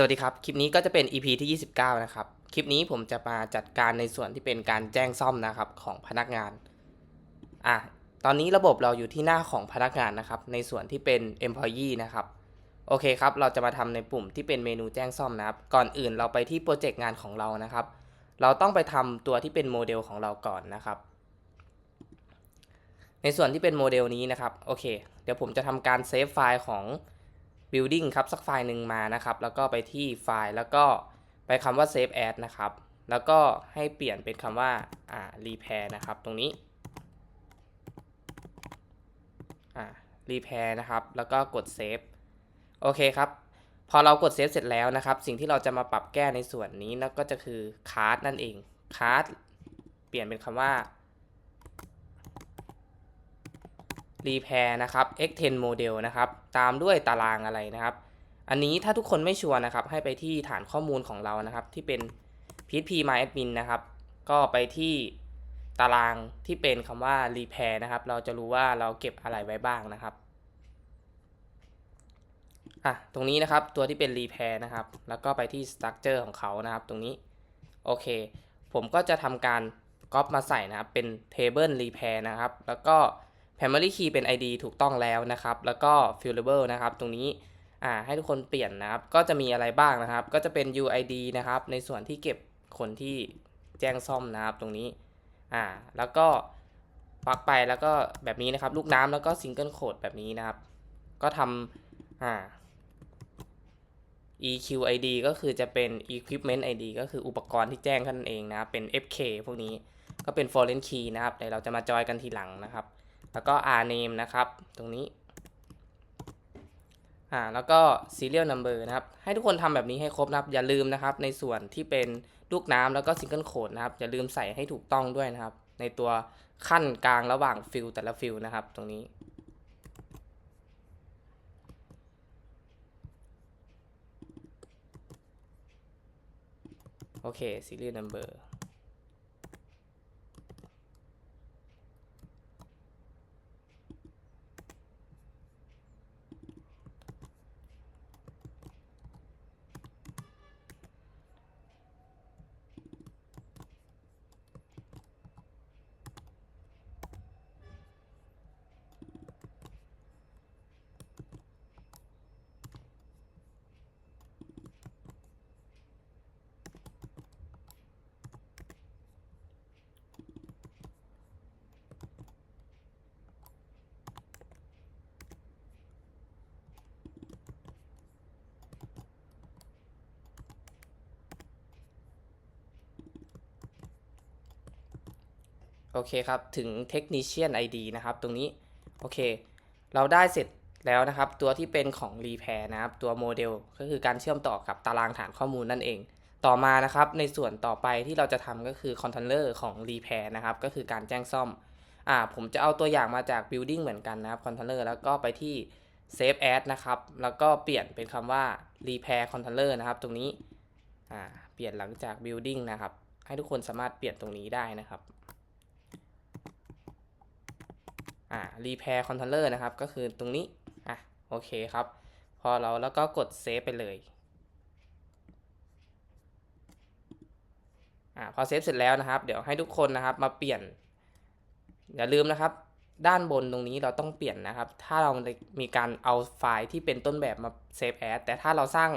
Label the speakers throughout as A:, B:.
A: สวัสดีครับ คลิปนี้ก็จะเป็น EP ที่ 29 นะครับ คลิปนี้ผมจะมาจัดการในส่วนที่เป็นการแจ้งซ่อมนะครับของพนักงาน อะ ตอนนี้ระบบเราอยู่ที่หน้าของพนักงานนะครับ ในส่วนที่เป็น employee นะครับ โอเคครับ เราจะมาทำในปุ่มที่เป็นเมนูแจ้งซ่อมนะครับ ก่อนอื่นเราไปที่โปรเจกต์งานของเรานะครับ เราต้องไปทำตัวที่เป็นโมเดลของเราก่อนนะครับ ในส่วนที่เป็นโมเดลนี้นะครับ โอเค เดี๋ยวผมจะทำการเซฟไฟล์ของ building ครับสักไฟล์หนึ่งมานะครับ แล้วก็ไปที่ไฟล์แล้วก็ไปคำว่า save as นะครับ แล้วก็ให้เปลี่ยนเป็นคำว่าอ่า repair นะครับ ตรงนี้อ่า repair นะครับ แล้วก็กด save โอเคครับพอเรากด save เสร็จแล้วนะครับ สิ่งที่เราจะมาปรับแก้ในส่วนนี้นะก็จะคือ card นั่นเอง card เปลี่ยนเป็นคำว่า repair นะครับ x10 model นะครับ ตามด้วยตารางอะไรนะครับ อันนี้ถ้าทุกคนไม่ชัวร์นะครับ ให้ไปที่ฐานข้อมูลของเรานะครับ ที่เป็น php myadmin นะครับ ก็ไปที่ตารางที่เป็นคำว่า repair นะครับ เราจะรู้ว่าเราเก็บอะไรไว้บ้างนะครับอะตรงนี้นะครับตัวที่เป็น repair นะครับ แล้วก็ไปที่ structure ของเขานะครับ ตรงนี้ โอเค ผมก็จะทำการก๊อปมาใส่นะครับ เป็น table repair นะครับ แล้วก็ primary key เป็น id ถูกต้องแล้วนะครับ แล้วก็ fillable นะครับ ตรงนี้อ่าให้ทุกคนเปลี่ยนนะครับ ก็จะมีอะไรบ้างนะครับ ก็จะเป็น uid นะครับ ในส่วนที่เก็บคนที่แจ้งซ่อมนะครับตรงนี้อ่าแล้วก็ปักไปแล้วก็แบบนี้นะครับ ลูกน้ำแล้วก็ single code แบบนี้นะครับ ก็ทำอ่า EQID ก็คือจะเป็น equipment ID ก็คืออุปกรณ์ที่แจ้งท่านนเองนะครับ เป็น FK พวกนี้ก็เป็น foreign key นะครับเดี๋ยวเราจะมาจอยกันทีหลังนะครับ แล้วก็ r name นะครับ ตรงนี้อ่าแล้วก็ serial number นะครับ ให้ทุกคนทำแบบนี้ให้ครบนะครับ อย่าลืมนะครับ ในส่วนที่เป็นลูกน้ำแล้วก็ single code นะครับ อย่าลืมใส่ให้ถูกต้องด้วยนะครับ ในตัวขั้นกลางระหว่างฟิลแต่ละฟิลนะครับ ตรงนี้โอเค serial number โอเคครับ ถึง technician ID นะครับ ตรงนี้ โอเค เราได้เสร็จแล้วนะครับ ตัวที่เป็นของ repair นะครับ ตัวโมเดลก็คือการเชื่อมต่อกับตารางฐานข้อมูลนั่นเอง ต่อมานะครับ ในส่วนต่อไปที่เราจะทำก็คือ controller ของ repair นะครับ ก็คือการแจ้งซ่อม อ่า ผมจะเอาตัวอย่างมาจาก building เหมือนกันนะครับ controller แล้วก็ไปที่ save as นะครับ แล้วก็เปลี่ยนเป็นคำว่า repair controller นะครับ ตรงนี้ อ่า เปลี่ยนหลังจาก building นะครับ ให้ทุกคนสามารถเปลี่ยนตรงนี้ได้นะครับ อ่า repair controller นะครับ ก็คือตรงนี้ อะ โอเคครับ พอเราแล้วก็กด save ไปเลย อ่า พอเซฟเสร็จแล้วนะครับ เดี๋ยวให้ทุกคนนะครับ มาเปลี่ยน อย่าลืมนะครับ ด้านบนตรงนี้เราต้องเปลี่ยนนะครับ ถ้าเรามีการเอาไฟล์ที่เป็นต้นแบบมา save as แต่ถ้าเราสร้าง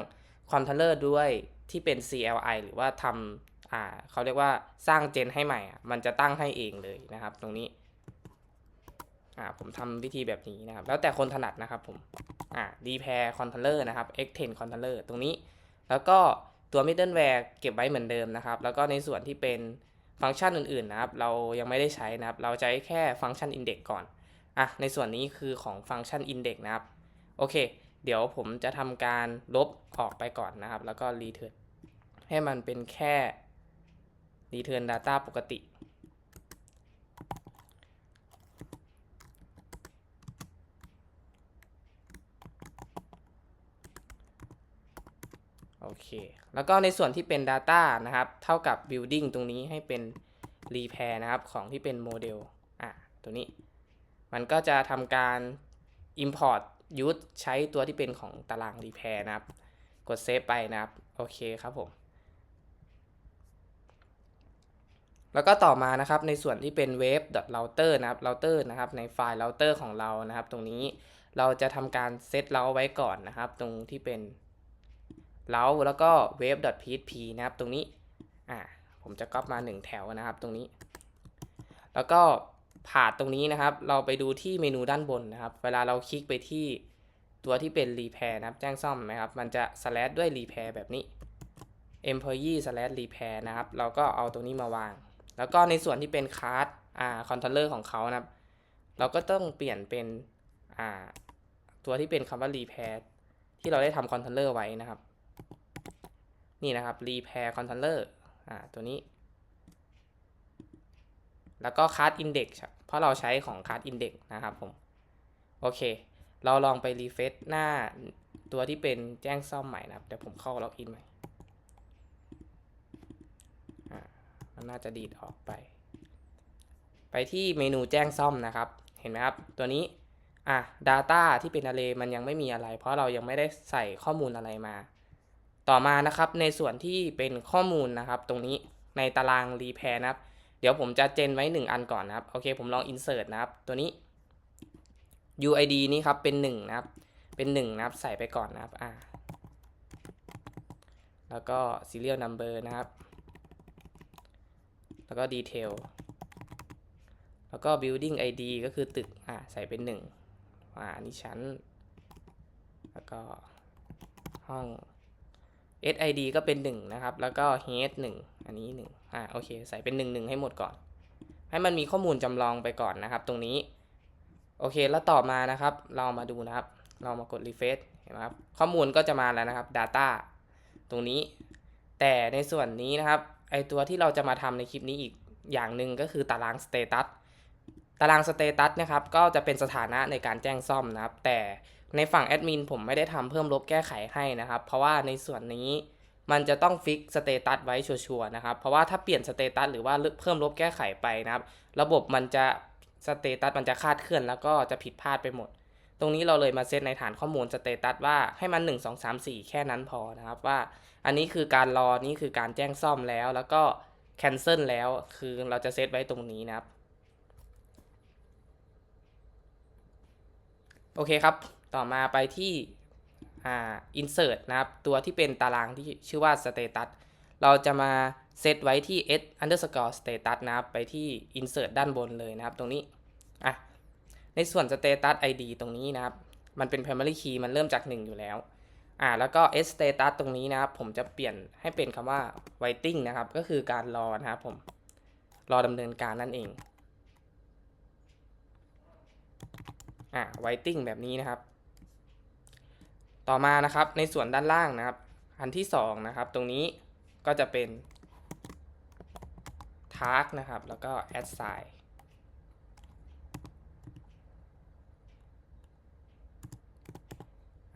A: controller ด้วยที่เป็น CLI หรือว่าทำอ่าเขาเรียกว่าสร้างเจนให้ใหม่ มันจะตั้งให้เองเลยนะครับ ตรงนี้ อ่าผมทำวิธีแบบนี้นะครับ แล้วแต่คนถนัดนะครับผมอ่า repair controller นะครับ x10 controller ตรงนี้ แล้วก็ตัว middleware เก็บไว้เหมือนเดิมนะครับ แล้วก็ในส่วนที่เป็นฟังก์ชันอื่นๆนะครับ เรายังไม่ได้ใช้นะครับ เราใช้แค่ฟังก์ชัน index ก่อนอะในส่วนนี้คือของฟังก์ชัน index นะครับ โอเค เดี๋ยวผมจะทำการลบออกไปก่อนนะครับ แล้วก็ return ให้มันเป็นแค่ return data ปกติ โอเค แล้วก็ในส่วนที่เป็น Data นะครับ เท่ากับ Building ตรงนี้ให้เป็น Repair นะครับ ของที่เป็นโมเดลอะตัวนี้ มันก็จะทำการ Import Use ใช้ตัวที่เป็นของตาราง Repair นะครับ กดเซฟไปนะครับ โอเคครับผม แล้วก็ต่อมานะครับในส่วนที่เป็น wave router นะครับ router นะครับ ในไฟล์ router ของเรานะครับ ตรงนี้เราจะทำการเซตเราไว้ก่อนนะครับ ตรงที่เป็น เราแล้วก็ wave.php นะครับตรงนี้อ่าผมจะก๊อปมา 1 แถวนะครับตรงนี้ แล้วก็ผ่าตรงนี้นะครับ เราไปดูที่เมนูด้านบนนะครับ เวลาเราคลิกไปที่ตัวที่เป็น repair นะครับ แจ้งซ่อมนะครับ มันจะ slash ด้วย repair แบบนี้ employee slash repair นะครับ เราก็เอาตรงนี้มาวาง แล้วก็ในส่วนที่เป็นคาร์ดอ่าคอนโทรลเลอร์ของเขานะครับ เราก็ต้องเปลี่ยนเป็นอ่าตัวที่เป็นคำว่า repair ที่เราได้ทำคอนโทรลเลอร์ไว้นะครับ นี่นะครับ repair controller อ่าตัวนี้ แล้วก็ card index เพราะเราใช้ของ card index นะครับผม โอเค เราลองไปรีเฟซหน้าตัวที่เป็นแจ้งซ่อมใหม่นะครับ เดี๋ยวผมเข้าล็อกอินใหม่อ่ามันน่าจะดีดออกไป ไปที่เมนูแจ้งซ่อมนะครับ เห็นไหมครับ ตัวนี้ อะ Data ที่เป็น Array มันยังไม่มีอะไร เพราะเรายังไม่ได้ใส่ข้อมูลอะไรมา ต่อมานะครับในส่วนที่เป็นข้อมูลนะครับ ตรงนี้ในตาราง repair นะครับ เดี๋ยวผมจะเจนไว้ 1 อันก่อนนะครับ โอเค ผมลอง insert นะครับ ตัวนี้ UID นี่ครับเป็น 1 นะครับ เป็น 1 นะครับ ใส่ไปก่อนนะครับอ่าแล้วก็ serial number นะครับ แล้วก็ detail แล้วก็ building ID ก็คือตึก อ่า ใส่เป็น 1อ่านี่ชั้น แล้วก็ห้อง SID ก็เป็น1นะครับ แล้วก็ head 1 อันนี้ 1 อ่า โอเค ใส่เป็น 1 1 ให้หมดก่อน ให้มันมีข้อมูลจำลองไปก่อนนะครับ ตรงนี้ โอเค แล้วต่อมานะครับ เรามาดูนะครับ เรามากด refresh เห็นไหมครับ ข้อมูลก็จะมาแล้วนะครับ data ตรงนี้ แต่ในส่วนนี้นะครับ ไอตัวที่เราจะมาทำในคลิปนี้อีกอย่างหนึ่งก็คือตาราง status ตาราง status นะครับ ก็จะเป็นสถานะในการแจ้งซ่อมนะครับ แต่ ในฝั่งแอดมินผมไม่ได้ทำเพิ่มลบแก้ไขให้นะครับ เพราะว่าในส่วนนี้มันจะต้องฟิกสเตตัสไว้ชัวร์ๆนะครับ เพราะว่าถ้าเปลี่ยนสเตตัสหรือว่าเพิ่มลบแก้ไขไปนะครับ ระบบมันจะสเตตัสมันจะคาดเคลื่อนแล้วก็จะผิดพลาดไปหมด ตรงนี้เราเลยมาเซตในฐานข้อมูลสเตตัสว่าให้มัน 1 2 3 4 แค่นั้นพอนะครับว่า อันนี้คือการรอนี่คือการแจ้งซ่อมแล้ว แล้วก็แคนเซิลแล้วคือเราจะเซตไว้ตรงนี้นะครับ โอเคครับ ต่อมาไปที่อ่า insert นะครับ ตัวที่เป็นตารางที่ชื่อว่า status เราจะมาเซตไว้ที่ s underscore status นะครับ ไปที่ insert ด้านบนเลยนะครับ ตรงนี้ อะ ในส่วน status id ตรงนี้นะครับ มันเป็น primary key มันเริ่มจาก 1 อยู่แล้ว อ่า แล้วก็ s status ตรงนี้นะครับ ผมจะเปลี่ยนให้เป็นคำว่า waiting นะครับ ก็คือการรอนะครับผม รอดำเนินการนั่นเอง อ่า waiting แบบนี้นะครับ ต่อมานะครับในส่วนด้านล่างนะครับ อันที่2นะครับตรงนี้ก็จะเป็น task นะครับ แล้วก็ assign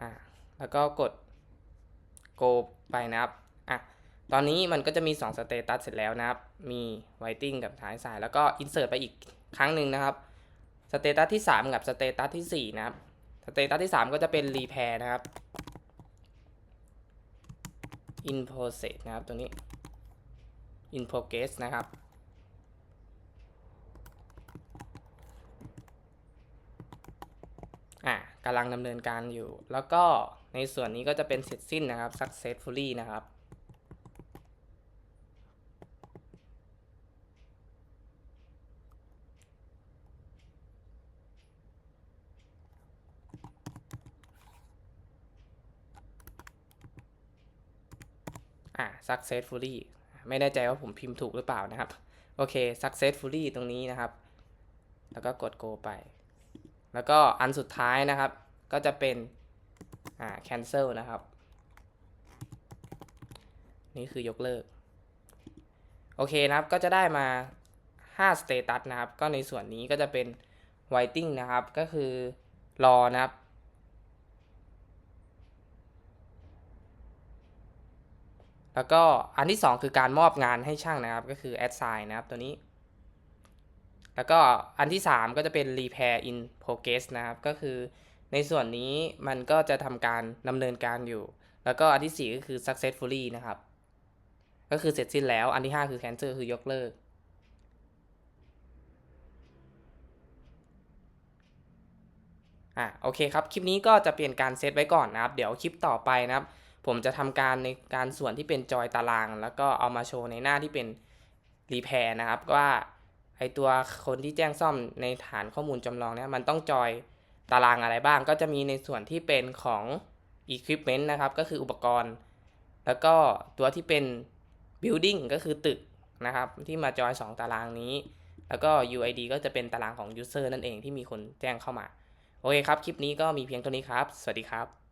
A: อ่าแล้วก็กด go ไปนะครับอะตอนนี้มันก็จะมี2 status เสร็จแล้วนะครับ มี waiting กับท้ายสาย แล้วก็ insert ไปอีกครั้งหนึ่งนะครับ สเตตัสที่ 3 กับสเตตัสที่ 4 นะครับ สเตตัสที่ 3 ก็จะเป็น repair นะครับ in process นะครับตัวนี้ in progress นะครับ อะกำลังดำเนินการอยู่ แล้วก็ในส่วนนี้ก็จะเป็นเสร็จสิ้นนะครับ successfully นะครับ อ่า successfully ไม่แน่ใจว่าผมพิมพ์ถูกหรือเปล่านะครับ โอเค successfully ตรงนี้นะครับ แล้วก็กด go ไป แล้วก็อันสุดท้ายนะครับ ก็จะเป็น อ่า cancel นะครับ นี่คือยกเลิก โอเคนะครับ ก็จะได้มา5 status นะครับ ก็ในส่วนนี้ก็จะเป็น waiting นะครับ ก็คือรอนะครับ แล้วก็อันที่ 2 คือการมอบงานให้ช่างนะครับ ก็คือ assign นะครับตัวนี้ แล้วก็อันที่ 3 ก็จะเป็น repair in progress นะครับ ก็คือในส่วนนี้มันก็จะทำการดำเนินการอยู่ แล้วก็อันที่ 4 ก็คือ successfully นะครับ ก็คือเสร็จสิ้นแล้ว อันที่ 5 คือ cancel คือยกเลิกอะโอเคครับ คลิปนี้ก็จะเปลี่ยนการเซตไว้ก่อนนะครับ เดี๋ยวคลิปต่อไปนะครับ ผมจะทำการในการส่วนที่เป็นจอยตาราง แล้วก็เอามาโชว์ในหน้าที่เป็นรีแพร์นะครับว่าไอตัวคนที่แจ้งซ่อมในฐานข้อมูลจำลองเนี่ยมันต้องจอยตารางอะไรบ้าง ก็จะมีในส่วนที่เป็นของ Equipment นะครับ ก็คืออุปกรณ์ แล้วก็ตัวที่เป็น Building ก็คือตึกนะครับ ที่มาจอย 2 ตารางนี้ แล้วก็ UID ก็จะเป็นตารางของ User นั่นเองที่มีคนแจ้งเข้ามา โอเคครับ คลิปนี้ก็มีเพียงเท่านี้ครับ สวัสดีครับ